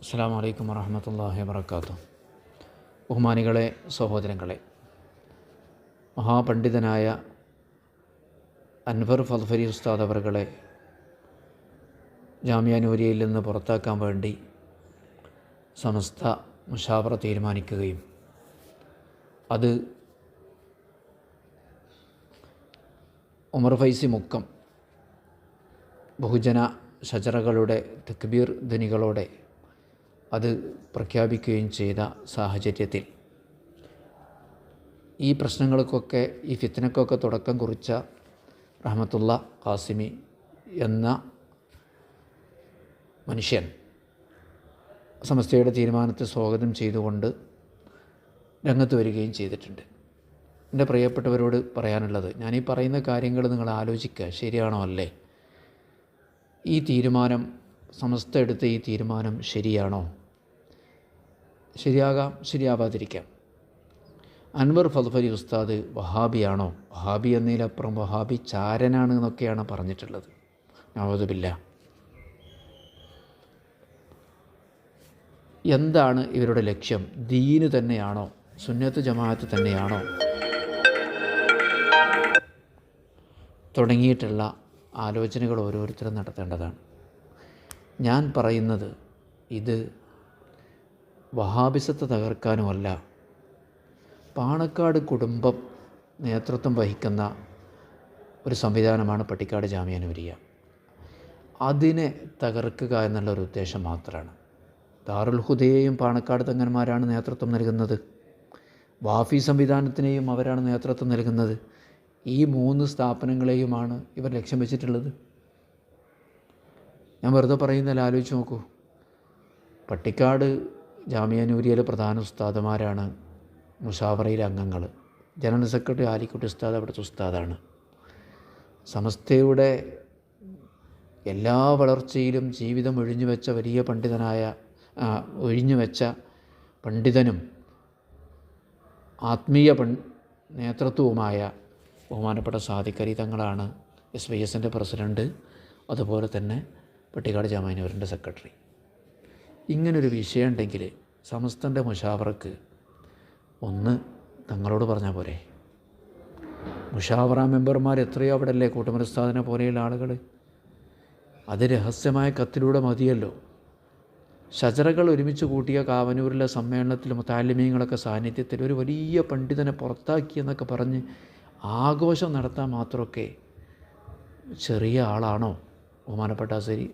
അസ്സാം വലൈക്കും വറഹമത്തല്ലാഹി വർക്കാത്തു ബഹുമാനികളെ സഹോദരങ്ങളെ മഹാപണ്ഡിതനായ അൻവർ ഫൽഫരി ഉസ്താദ് അവറുകളെ ജാമ്യാനൂരിയയിൽ നിന്ന് പുറത്താക്കാൻ വേണ്ടി സമസ്ത മുഷാവറ തീരുമാനിക്കുകയും അത് ഉമർ ഫൈസി മുക്കം ബഹുജന ഷജറകളുടെ തക്ബീർ ധ്വനികളോടെ അത് പ്രഖ്യാപിക്കുകയും ചെയ്ത സാഹചര്യത്തിൽ. ഈ പ്രശ്നങ്ങൾക്കൊക്കെ ഈ ഫിത്തനക്കൊക്കെ തുടക്കം കുറിച്ച റഹമത്തുള്ള ഖാസിമി എന്ന മനുഷ്യൻ സമസ്തയുടെ തീരുമാനത്തെ സ്വാഗതം ചെയ്തുകൊണ്ട് രംഗത്ത് വരികയും ചെയ്തിട്ടുണ്ട്. എന്റെ പ്രിയപ്പെട്ടവരോട് പറയാനുള്ളത് ഈ പറയുന്ന കാര്യങ്ങൾ നിങ്ങൾ ആലോചിക്കുക ശരിയാണോ അല്ലേ? ഈ തീരുമാനം സമസ്ത എടുത്ത ഈ തീരുമാനം ശരിയാണോ? ശരിയാകാം ശരിയാവാതിരിക്കാം. അൻവർ ഫൽഫരി ഉസ്താദ് വഹാബിയാണോ? വഹാബി എന്നതിലപ്പുറം വഹാബി ചാരനാണ് എന്നൊക്കെയാണ് പറഞ്ഞിട്ടുള്ളത്. നവതുബില്ല എന്താണ് ഇവരുടെ ലക്ഷ്യം? ദീന് തന്നെയാണോ? സുന്നത്ത് ജമാഅത്ത് തന്നെയാണോ? തുടങ്ങിയിട്ടുള്ള ആലോചനകൾ ഓരോരുത്തരും നടത്തേണ്ടതാണ്. ഞാൻ പറയുന്നത് ഇത് വഹാബിസത്തെ തകർക്കാനുമല്ല. പാണക്കാട് കുടുംബം നേതൃത്വം വഹിക്കുന്ന ഒരു സംവിധാനമാണ് പട്ടിക്കാട് ജാമ്യാനുവരിയ അതിനെ തകർക്കുക എന്നുള്ള ഒരു ഉദ്ദേശം മാത്രമാണ്. ദാറുൽ ഹുദയെയും പാണക്കാട് തങ്ങന്മാരാണ് നേതൃത്വം നൽകുന്നത്. വാഫി സംവിധാനത്തിനെയും അവരാണ് നേതൃത്വം നൽകുന്നത്. ഈ മൂന്ന് സ്ഥാപനങ്ങളെയുമാണ് ഇവർ ലക്ഷ്യം വെച്ചിട്ടുള്ളത്. ഞാൻ വെറുതെ പറയുന്നതിൽ ആലോചിച്ച് നോക്കൂ. പട്ടിക്കാട് ജാമ്യാനൂരിയയിലെ പ്രധാന ഉസ്താദുമാരാണ് മുഷാവറയിലെ അംഗങ്ങൾ. ജനറൽ സെക്രട്ടറി ആലിക്കുട്ടി ഉസ്താദ് അവിടുത്തെ ഉസ്താദാണ്. സമസ്തയുടെ എല്ലാ വളർച്ചയിലും ജീവിതം ഒഴിഞ്ഞു വെച്ച വലിയ പണ്ഡിതനായ ഒഴിഞ്ഞു വെച്ച പണ്ഡിതനും ആത്മീയ പൺ നേതൃത്വവുമായ ബഹുമാനപ്പെട്ട സാധിക്കരി തങ്ങളാണ് എസ് വൈ എസിന്റെ പ്രസിഡന്റ് അതുപോലെ തന്നെ പട്ടിക്കാട് ജാമാനൂരിന്റെ സെക്രട്ടറി. ഇങ്ങനൊരു വിഷയം ഉണ്ടെങ്കിൽ സമസ്തന്റെ മുഷാവറക്ക് ഒന്ന് തങ്ങളോട് പറഞ്ഞാൽ പോരെ. മുഷാവറ മെമ്പർമാർ എത്രയോ അവിടെ അല്ലേ കൂട്ടുമരസ്ഥാപന പോലെയുള്ള ആളുകൾ. അത് രഹസ്യമായ കത്തിലൂടെ മതിയല്ലോ. ഷജറകൾ ഒരുമിച്ച് കൂട്ടിയ കാവനൂരിലെ സമ്മേളനത്തിൽ മുത്താലിമീങ്ങളൊക്കെ സാന്നിധ്യത്തിൽ ഒരു വലിയ പണ്ഡിതനെ പുറത്താക്കി എന്നൊക്കെ പറഞ്ഞ് ആഘോഷം നടത്താൻ മാത്രമൊക്കെ ചെറിയ ആളാണോ? ബഹുമാനപ്പെട്ട ശരി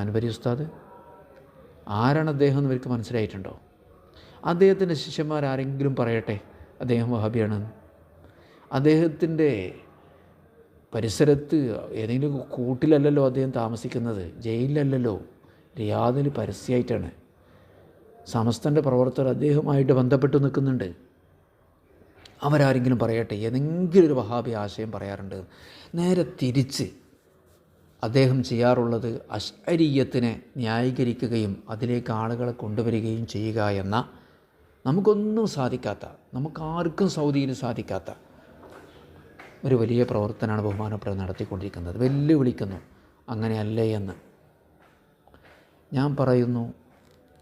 അനുപരി ഉസ്താദ്? ആരാണ് അദ്ദേഹം എന്ന് ഇവർക്ക് മനസ്സിലായിട്ടുണ്ടോ? അദ്ദേഹത്തിന്റെ ശിഷ്യന്മാർ ആരെങ്കിലും പറയട്ടെ? അദ്ദേഹം വഹാബിയാണ്. അദ്ദേഹത്തിന്റെ പരിസരത്ത് ഏതെങ്കിലും കൂട്ടിലല്ലല്ലോ അദ്ദേഹം താമസിക്കുന്നത്? ജയിലിലല്ലല്ലോ? റിയാദിൽ പരസ്യമായിട്ടാണ് സമസ്തന്റെ പ്രവർത്തകർ അദ്ദേഹവുമായിട്ട് ബന്ധപ്പെട്ട് നിൽക്കുന്നുണ്ട്. അവരാരെങ്കിലും പറയട്ടെ? ഏതെങ്കിലും ഒരു വഹാബി ആശയം പറയാറുണ്ട്. നേരെ തിരിച്ച് അദ്ദേഹം ചെയ്യാറുള്ളത് അശ്വരീയത്തിനെ ന്യായീകരിക്കുകയും അതിലേക്ക് ആളുകളെ കൊണ്ടുവരികയും ചെയ്യുക എന്ന നമുക്കൊന്നും സാധിക്കാത്ത നമുക്കാർക്കും സൗദിയിൽ സാധിക്കാത്ത ഒരു വലിയ പ്രവർത്തനമാണ് ബഹുമാനപ്പെടെ നടത്തിക്കൊണ്ടിരിക്കുന്നത്. വെല്ലുവിളിക്കുന്നു അങ്ങനെയല്ലേ എന്ന്. ഞാൻ പറയുന്നു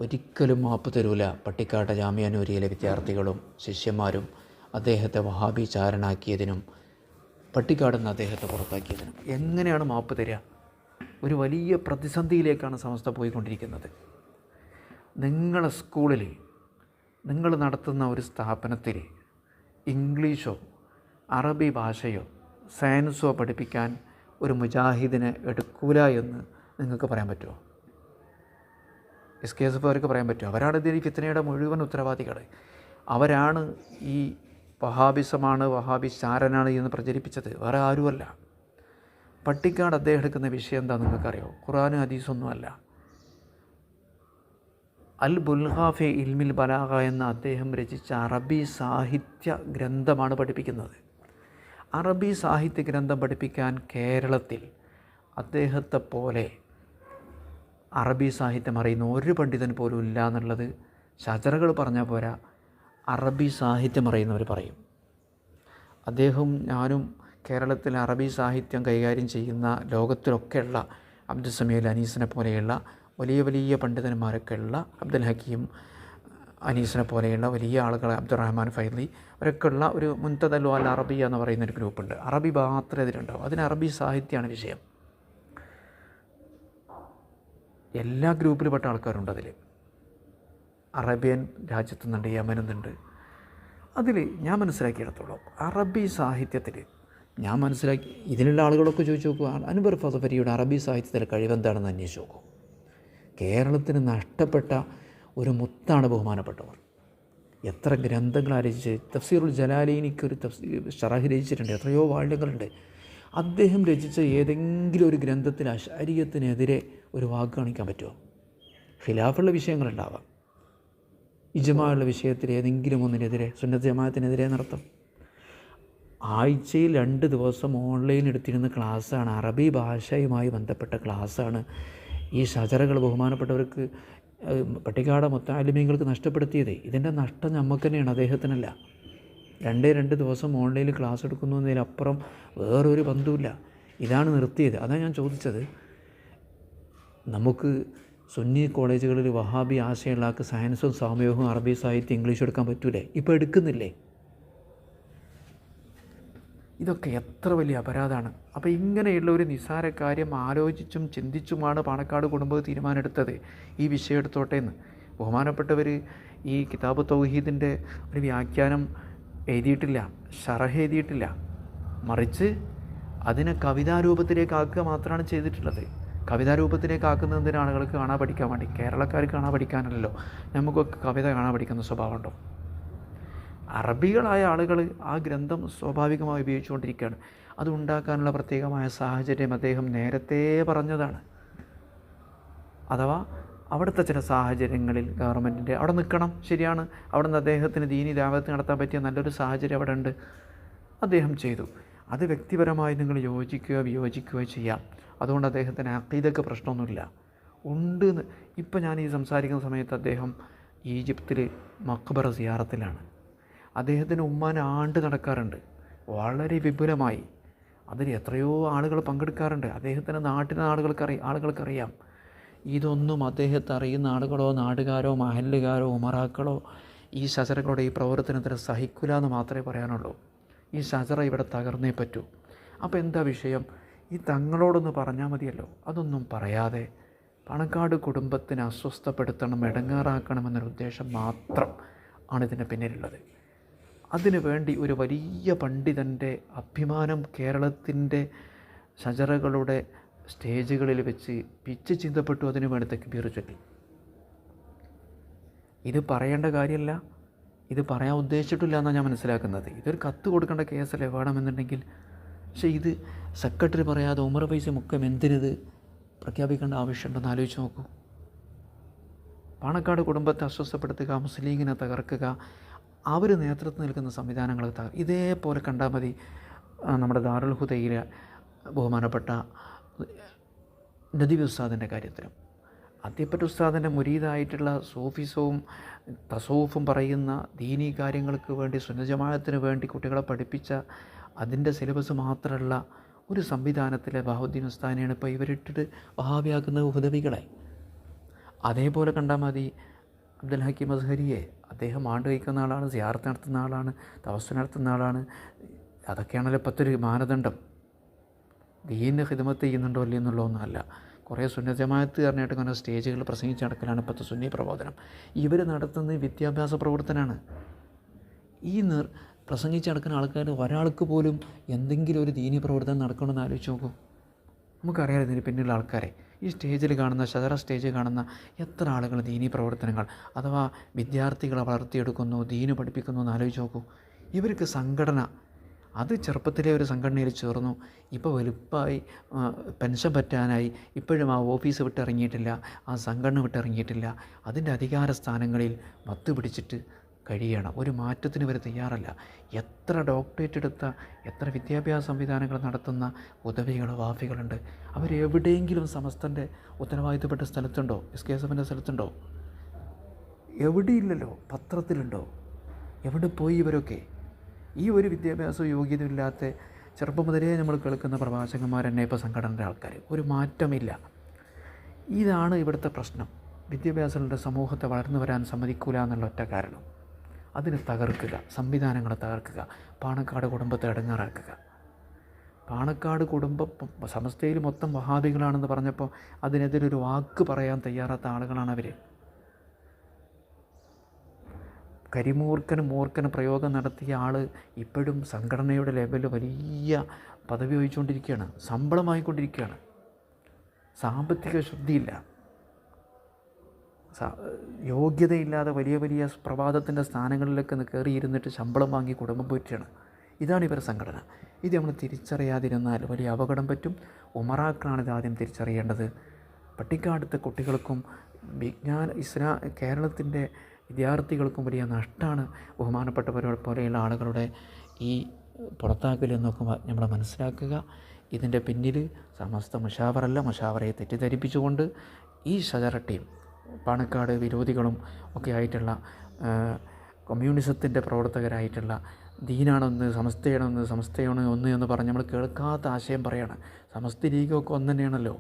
ഒരിക്കലും മാപ്പ് തരൂല. പട്ടിക്കാട്ട ജാമ്യാനൂരിയിലെ വിദ്യാർത്ഥികളും ശിഷ്യന്മാരും അദ്ദേഹത്തെ വഹാബി ചാരനാക്കിയതിനും പട്ടിക്കാടുന്ന അദ്ദേഹത്തെ പുറത്താക്കിയതിനും. എങ്ങനെയാണ് മാപ്പ് തരിക? ഒരു വലിയ പ്രതിസന്ധിയിലേക്കാണ് സംസ്ഥ പോയിക്കൊണ്ടിരിക്കുന്നത്. നിങ്ങളെ സ്കൂളിൽ നിങ്ങൾ നടത്തുന്ന ഒരു സ്ഥാപനത്തിൽ ഇംഗ്ലീഷോ അറബി ഭാഷയോ സയൻസോ പഠിപ്പിക്കാൻ ഒരു മുജാഹിദിനെ എടുക്കൂല എന്ന് നിങ്ങൾക്ക് പറയാൻ പറ്റുമോ? എസ് കെ എസ് എഫ് അവർക്ക് പറയാൻ പറ്റുമോ? അവരാണ് ഇതിൽ ഫിത്തനയുടെ മുഴുവൻ ഉത്തരവാദികൾ അവരാണ് ഈ വഹാബിസമാണ് വഹാബി ചാരനാണ് എന്ന് പ്രചരിപ്പിച്ചത്. വേറെ ആരുമല്ല. പട്ടിക്കാട് അദ്ദേഹം എടുക്കുന്ന വിഷയം എന്താ നിങ്ങൾക്കറിയോ? ഖുറാനും ഹദീസൊന്നുമല്ല. അൽ ബുൽഹാഫെ ഇൽമിൽ ബലാഹ എന്ന അദ്ദേഹം രചിച്ച അറബി സാഹിത്യ ഗ്രന്ഥമാണ് പഠിപ്പിക്കുന്നത്. അറബി സാഹിത്യ ഗ്രന്ഥം പഠിപ്പിക്കാൻ കേരളത്തിൽ അദ്ദേഹത്തെ പോലെ അറബി സാഹിത്യം അറിയുന്ന ഒരു പണ്ഡിതൻ പോലും ഇല്ല എന്നുള്ളത് ഷജറകൾ പറഞ്ഞാൽ പോരാ. അറബി സാഹിത്യം അറിയുന്നവർ പറയും. അദ്ദേഹവും ഞാനും കേരളത്തിൽ അറബി സാഹിത്യം കൈകാര്യം ചെയ്യുന്ന ലോകത്തിലൊക്കെയുള്ള അബ്ദുൽ സമീൽ അനീസിനെ പോലെയുള്ള വലിയ വലിയ പണ്ഡിതന്മാരൊക്കെ ഉള്ള അബ്ദുൽ ഹക്കീം അനീസിനെ പോലെയുള്ള വലിയ ആളുകൾ അബ്ദുറഹ്മാൻ ഫൈലി അവരൊക്കെ ഉള്ള ഒരു മുൻതദല്ലു അൽ അറബിയ എന്ന് പറയുന്ന ഒരു ഗ്രൂപ്പുണ്ട്. അറബി മാത്രമേ ഇതിലുണ്ടാവും. അതിന് അറബി സാഹിത്യമാണ് വിഷയം. എല്ലാ ഗ്രൂപ്പിൽപ്പെട്ട ആൾക്കാരുണ്ട് അതിൽ അറേബ്യൻ രാജ്യത്തു നിന്നുണ്ട് യമനുന്നുണ്ട് അതിൽ ഞാൻ മനസ്സിലാക്കിയിടത്തോളം അറബി സാഹിത്യത്തിൽ ഞാൻ മനസ്സിലാക്കി ഇതിനുള്ള ആളുകളൊക്കെ ചോദിച്ചു നോക്കുക അനുബർ ഫസഫരിയുടെ അറബി സാഹിത്യത്തിലെ കഴിവെന്താണെന്ന് അന്വേഷിച്ച് നോക്കും. കേരളത്തിന് നഷ്ടപ്പെട്ട ഒരു മുത്താണ് ബഹുമാനപ്പെട്ടവർ. എത്ര ഗ്രന്ഥങ്ങൾ രചിച്ച് തഫ്സീറുൽ ജലാലീനിക്ക് ഒരു തഫ്സീർ ഷറഹ് രചിച്ചിട്ടുണ്ട് എത്രയോ വാള്യങ്ങളുണ്ട്. അദ്ദേഹം രചിച്ച ഏതെങ്കിലും ഒരു ഗ്രന്ഥത്തിൽ അശാരീയത്തിനെതിരെ ഒരു വാക്ക് കാണിക്കാൻ പറ്റുമോ? ഖിലാഫുള്ള വിഷയങ്ങളുണ്ടാവാം ഇജമായുള്ള വിഷയത്തിൽ ഏതെങ്കിലും ഒന്നിനെതിരെ സുന്നത്ത് ജമാഅത്തിനെതിരെ നടത്തും. ആഴ്ചയിൽ രണ്ട് ദിവസം ഓൺലൈൻ എടുത്തിരുന്ന ക്ലാസ്സാണ്. അറബി ഭാഷയുമായി ബന്ധപ്പെട്ട ക്ലാസ്സാണ്. ഈ ഷജറകൾ ബഹുമാനപ്പെട്ടവർക്ക് പട്ടികാട മൊത്തം മൊത്താലിമ്യങ്ങൾക്ക് നഷ്ടപ്പെടുത്തിയത്. ഇതിന്റെ നഷ്ടം നമുക്ക് തന്നെയാണ് അദ്ദേഹത്തിനല്ല. രണ്ടേ രണ്ട് ദിവസം ഓൺലൈനിൽ ക്ലാസ് എടുക്കുന്നു എന്നതിലപ്പുറം വേറൊരു ബന്ധവുമില്ല. ഇതാണ് നിർത്തിയത്. അതാണ് ഞാൻ ചോദിച്ചത്. നമുക്ക് സുന്നി കോളേജുകളിൽ വഹാബി ആശയമുള്ള ആൾക്ക് സയൻസും സാമൂഹ്യവും അറബി സാഹിത്യം ഇംഗ്ലീഷ് എടുക്കാൻ പറ്റൂലേ? ഇപ്പോൾ എടുക്കുന്നില്ലേ? ഇതൊക്കെ എത്ര വലിയ അപരാധമാണ് അപ്പോൾ ഇങ്ങനെയുള്ള ഒരു നിസ്സാര കാര്യം ആലോചിച്ചും ചിന്തിച്ചുമാണ് പാണക്കാട് കുടുംബം തീരുമാനമെടുത്തത്. ഈ വിഷയം എടുത്തോട്ടെ എന്ന്. ബഹുമാനപ്പെട്ടവർ ഈ കിതാബ് തൗഹീദിന്റെ ഒരു വ്യാഖ്യാനം എഴുതിയിട്ടില്ല ഷറഹ് എഴുതിയിട്ടില്ല. മറിച്ച് അതിനെ കവിതാരൂപത്തിലേക്ക് ആക്കുക മാത്രമാണ് ചെയ്തിട്ടുള്ളത്. കവിതാരൂപത്തിലേക്ക് ആക്കുന്നത് എന്തിനാ ആളുകൾക്ക് കാണാൻ പഠിക്കാൻ വേണ്ടി? കേരളക്കാർ കാണാൻ പഠിക്കാനല്ലോ നമുക്കൊക്കെ കവിത കാണാൻ പഠിക്കുന്ന സ്വഭാവമുണ്ടോ? അറബികളായ ആളുകൾ ആ ഗ്രന്ഥം സ്വാഭാവികമായി ഉപയോഗിച്ചുകൊണ്ടിരിക്കുകയാണ്. അത് ഉണ്ടാക്കാനുള്ള പ്രത്യേകമായ സാഹചര്യം അദ്ദേഹം നേരത്തെ പറഞ്ഞതാണ്. അഥവാ അവിടുത്തെ ചില സാഹചര്യങ്ങളിൽ ഗവൺമെന്റിന്റെ അവിടെ നിൽക്കണം ശരിയാണ്. അവിടെ നിന്ന് അദ്ദേഹത്തിന് ദീനി ദാവത്ത് നടത്താൻ പറ്റിയ നല്ലൊരു സാഹചര്യം അവിടെ ഉണ്ട് അദ്ദേഹം ചെയ്തു. അത് വ്യക്തിപരമായി നിങ്ങൾ യോജിക്കുകയോ വിയോജിക്കുകയോ ചെയ്യാം. അതുകൊണ്ട് അദ്ദേഹത്തിന് അക്കീതക്ക് പ്രശ്നമൊന്നുമില്ല. ഉണ്ട് എന്ന് ഇപ്പം ഞാൻ ഈ സംസാരിക്കുന്ന സമയത്ത് അദ്ദേഹം ഈജിപ്തിൽ മക്ബറ സിയാറത്തിലാണ്. അദ്ദേഹത്തിന് ഉമ്മാൻ ആണ്ട് നടക്കാറുണ്ട്. വളരെ വിപുലമായി. അതിൽ എത്രയോ ആളുകൾ പങ്കെടുക്കാറുണ്ട്. അദ്ദേഹത്തിന്റെ നാട്ടിലെ ആളുകൾക്കറി ആളുകൾക്കറിയാം. ഇതൊന്നും അദ്ദേഹത്തെ അറിയുന്ന ആളുകളോ നാടുകാരോ മഹല്ലുകാരോ ഉമറാക്കളോ ഈ ശചരകളുടെ ഈ പ്രവർത്തനത്തിന് സഹിക്കില്ല എന്ന് മാത്രമേ പറയാനുള്ളൂ. ഈ ശചറ ഇവിടെ തകർന്നേ പറ്റൂ. അപ്പോൾ എന്താ വിഷയം? ഈ തങ്ങളോടൊന്ന് പറഞ്ഞാൽ മതിയല്ലോ. അതൊന്നും പറയാതെ പണക്കാട് കുടുംബത്തിനെ അസ്വസ്ഥപ്പെടുത്തണം ഇടങ്ങാറാക്കണമെന്നൊരു ഉദ്ദേശം മാത്രം ആണ് ഇതിന് പിന്നിലുള്ളത്. അതിനു വേണ്ടി ഒരു വലിയ പണ്ഡിതന്റെ അഭിമാനം കേരളത്തിന്റെ ശജറകളുടെ സ്റ്റേജുകളിൽ വെച്ച് പിച്ച് ചിന്തപ്പെട്ടു അതിനു വേണ്ടി തെക്കുബീർ ചൊല്ലി. ഇത് പറയേണ്ട കാര്യമല്ല. ഇത് പറയാൻ ഉദ്ദേശിച്ചിട്ടില്ല എന്നാണ് ഞാൻ മനസ്സിലാക്കുന്നത്. ഇതൊരു കത്ത് കൊടുക്കേണ്ട കേസല്ലേ വേണമെന്നുണ്ടെങ്കിൽ പക്ഷേ ഇത് സെക്രട്ടറി പറയാതെ ഉമർ പൈസ മുക്കം എന്തിനിത് പ്രഖ്യാപിക്കേണ്ട ആവശ്യമുണ്ടെന്ന് ആലോചിച്ച് നോക്കൂ. പാണക്കാട് കുടുംബത്തെ അസ്വസ്ഥപ്പെടുത്തുക മുസ്ലിങ്ങിനെ തകർക്കുക അവർ നേതൃത്വം നിൽക്കുന്ന സംവിധാനങ്ങൾ ഇതേപോലെ കണ്ടാൽ മതി. നമ്മുടെ ദാറുൽ ഹുദയിൽ ബഹുമാനപ്പെട്ട നദീബ് ഉസ്താദിന്റെ കാര്യത്തിലും. അത്തിപ്പറ്റ ഉസ്താദിന്റെ മുരീതായിട്ടുള്ള സൂഫിസവും തസൂഫും പറയുന്ന ദീനീ കാര്യങ്ങൾക്ക് വേണ്ടി സുന്നജമായത്തിന് വേണ്ടി കുട്ടികളെ പഠിപ്പിച്ച അതിന്റെ സിലബസ് മാത്രമുള്ള ഒരു സംവിധാനത്തിലെ ബഹുദ്ദീൻ ഉസ്താനെയാണ് ഇപ്പോൾ ഇവരിട്ടിട്ട് വഹാബിയാക്കുന്ന ഉദവികളെ അതേപോലെ കണ്ടാൽ മതി അബ്ദുൽ ഹക്കീം അസ്ഹരിയെ. അദ്ദേഹം ആണ്ട് കഴിക്കുന്ന ആളാണ് സിയാർത്ത് നടത്തുന്ന ആളാണ് തവസ് നടത്തുന്ന ആളാണ്. അതൊക്കെയാണല്ലോ ഇപ്പോഴത്തെ മാനദണ്ഡം. ദീനിന്റെ ഹിദമത്ത് ചെയ്യുന്നുണ്ടോ അല്ലേ എന്നുള്ളതൊന്നുമല്ല. കുറേ സുന്നജമായത്ത് കാരണമായിട്ട് ഇങ്ങനെ സ്റ്റേജുകളിൽ പ്രസംഗിച്ച് നടക്കലാണ് ഇപ്പോഴത്തെ സുന്നി പ്രബോധനം. ഇവർ നടത്തുന്നത് വിദ്യാഭ്യാസ പ്രവർത്തനമാണ്. ഈ നിർ പ്രസംഗിച്ച് നടക്കുന്ന ആൾക്കാർ ഒരാൾക്ക് പോലും എന്തെങ്കിലും ഒരു ദീനി പ്രവർത്തനം നടക്കണമെന്ന് ആലോചിച്ച് നോക്കൂ. നമുക്കറിയാം ഇതിന് പിന്നിലുള്ള ആൾക്കാരെ. ഈ സ്റ്റേജിൽ കാണുന്ന ശതറ സ്റ്റേജിൽ കാണുന്ന എത്ര ആളുകൾ ദീനി പ്രവർത്തനങ്ങൾ അഥവാ വിദ്യാർത്ഥികളെ വളർത്തിയെടുക്കുന്നു ദീന് പഠിപ്പിക്കുന്നു എന്ന് ആലോചിച്ച് നോക്കൂ. ഇവർക്ക് സംഘടന അത് ചെറുപ്പത്തിലെ ഒരു സംഘടനയിൽ ചേർന്നു. ഇപ്പോൾ വലുപ്പമായി പെൻഷൻ പറ്റാനായി. ഇപ്പോഴും ആ ഓഫീസ് വിട്ടിറങ്ങിയിട്ടില്ല ആ സംഘടന വിട്ടിറങ്ങിയിട്ടില്ല. അതിന്റെ അധികാര സ്ഥാനങ്ങളിൽ മത്ത് പിടിച്ചിട്ട് കഴിയണം. ഒരു മാറ്റത്തിന് വരെ തയ്യാറല്ല. എത്ര ഡോക്ടറേറ്റ് എടുത്ത എത്ര വിദ്യാഭ്യാസ സംവിധാനങ്ങൾ നടത്തുന്ന ഉദവികൾ വാഫികളുണ്ട്. അവരെവിടെയെങ്കിലും സമസ്തന്റെ ഉത്തരവാദിത്തപ്പെട്ട സ്ഥലത്തുണ്ടോ? എസ് കെ എസ് എഫിന്റെ സ്ഥലത്തുണ്ടോ? എവിടെയില്ലല്ലോ? പത്രത്തിലുണ്ടോ? എവിടെ പോയി ഇവരൊക്കെ? ഈ ഒരു വിദ്യാഭ്യാസ യോഗ്യതയില്ലാത്ത ചെറുപ്പം മുതലേ നമ്മൾ കേൾക്കുന്ന പ്രഭാഷകന്മാർ തന്നെ ഇപ്പോൾ സംഘടനയുടെ ആൾക്കാർ ഒരു മാറ്റമില്ല. ഇതാണ് ഇവിടുത്തെ പ്രശ്നം. വിദ്യാഭ്യാസങ്ങളുടെ സമൂഹത്തെ വളർന്നു വരാൻ സമ്മതിക്കൂല എന്നുള്ള ഒറ്റ കാരണം. അതിനെ തകർക്കുക സംവിധാനങ്ങളെ തകർക്കുക പാണക്കാട് കുടുംബത്തെ ഇടങ്ങാറാക്കുക പാണക്കാട് കുടുംബം സമസ്തയിൽ മൊത്തം വഹാബികളാണെന്ന് പറഞ്ഞപ്പോൾ അതിനെതിരെ ഒരു വാക്ക് പറയാൻ തയ്യാറാത്ത ആളുകളാണ് അവർ കരിമൂർക്കനും മൂർക്കനും പ്രയോഗം നടത്തിയ ആൾ ഇപ്പോഴും സംഘടനയുടെ ലെവലിൽ വലിയ പദവി വഹിച്ചുകൊണ്ടിരിക്കുകയാണ് ശമ്പളം വാങ്ങിക്കൊണ്ടിരിക്കുകയാണ്. സാമ്പത്തിക ശുദ്ധിയില്ല. യോഗ്യതയില്ലാതെ വലിയ വലിയ പ്രഭാതത്തിന്റെ സ്ഥാനങ്ങളിലൊക്കെ കയറിയിരുന്നിട്ട് ശമ്പളം വാങ്ങി കുടുംബം പോറ്റിയാണ്. ഇതാണ് ഇവരുടെ സംഘടന. ഇത് നമ്മൾ തിരിച്ചറിയാതിരുന്നാൽ വലിയ അപകടം പറ്റും. ഉമറാക്കളാണ് ഇത് ആദ്യം തിരിച്ചറിയേണ്ടത്. പട്ടിക്കാടുത്തെ കുട്ടികൾക്കും വിജ്ഞാന ഇസ്ലാ കേരളത്തിന്റെ വിദ്യാർത്ഥികൾക്കും വലിയ നഷ്ടമാണ് ബഹുമാനപ്പെട്ടവരെ പോലെയുള്ള ആളുകളുടെ ഈ പുറത്താക്കൽ എന്നൊക്കെ നമ്മൾ മനസ്സിലാക്കുക. ഇതിന്റെ പിന്നിൽ സമസ്ത മുഷാവറല്ല. മുഷാവറയെ തെറ്റിദ്ധരിപ്പിച്ചുകൊണ്ട് ഈ ഷജറ ടീം പാണക്കാട് വിരോധികളും ഒക്കെ ആയിട്ടുള്ള കമ്മ്യൂണിസത്തിന്റെ പ്രവർത്തകരായിട്ടുള്ള ദീനാണൊന്ന് സമസ്തയാണൊന്ന് സമസ്തയാണ് ഒന്ന് എന്ന് പറഞ്ഞ് നമ്മൾ കേൾക്കാത്ത ആശയം പറയുകയാണ് സമസ്ത ലീഗൊക്കെ ഒന്ന് തന്നെയാണല്ലോ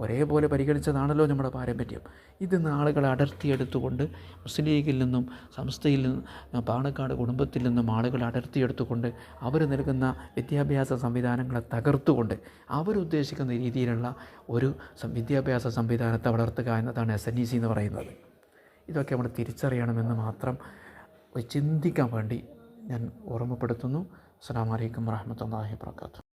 ഒരേപോലെ പരിഗണിച്ചതാണല്ലോ നമ്മുടെ പാരമ്പര്യം. ഇത് ആളുകളെ അടർത്തിയെടുത്തുകൊണ്ട് മുസ്ലിം ലീഗിൽ നിന്നും സംസ്ഥയിൽ നിന്നും പാണക്കാട് കുടുംബത്തിൽ നിന്നും ആളുകളെ അടർത്തിയെടുത്തുകൊണ്ട് അവർ നൽകുന്ന വിദ്യാഭ്യാസ സംവിധാനങ്ങളെ തകർത്തുകൊണ്ട് അവരുദ്ദേശിക്കുന്ന രീതിയിലുള്ള ഒരു വിദ്യാഭ്യാസ സംവിധാനത്തെ വളർത്തുക എന്നതാണ് എസ് എൻ ഇ സി എന്ന് പറയുന്നത്. ഇതൊക്കെ നമ്മൾ തിരിച്ചറിയണമെന്ന് മാത്രം ചിന്തിക്കാൻ വേണ്ടി ഞാൻ ഓർമ്മപ്പെടുത്തുന്നു. അസ്സാം വലൈക്കും വാഹമത്തല്ലാഹി വാത്തു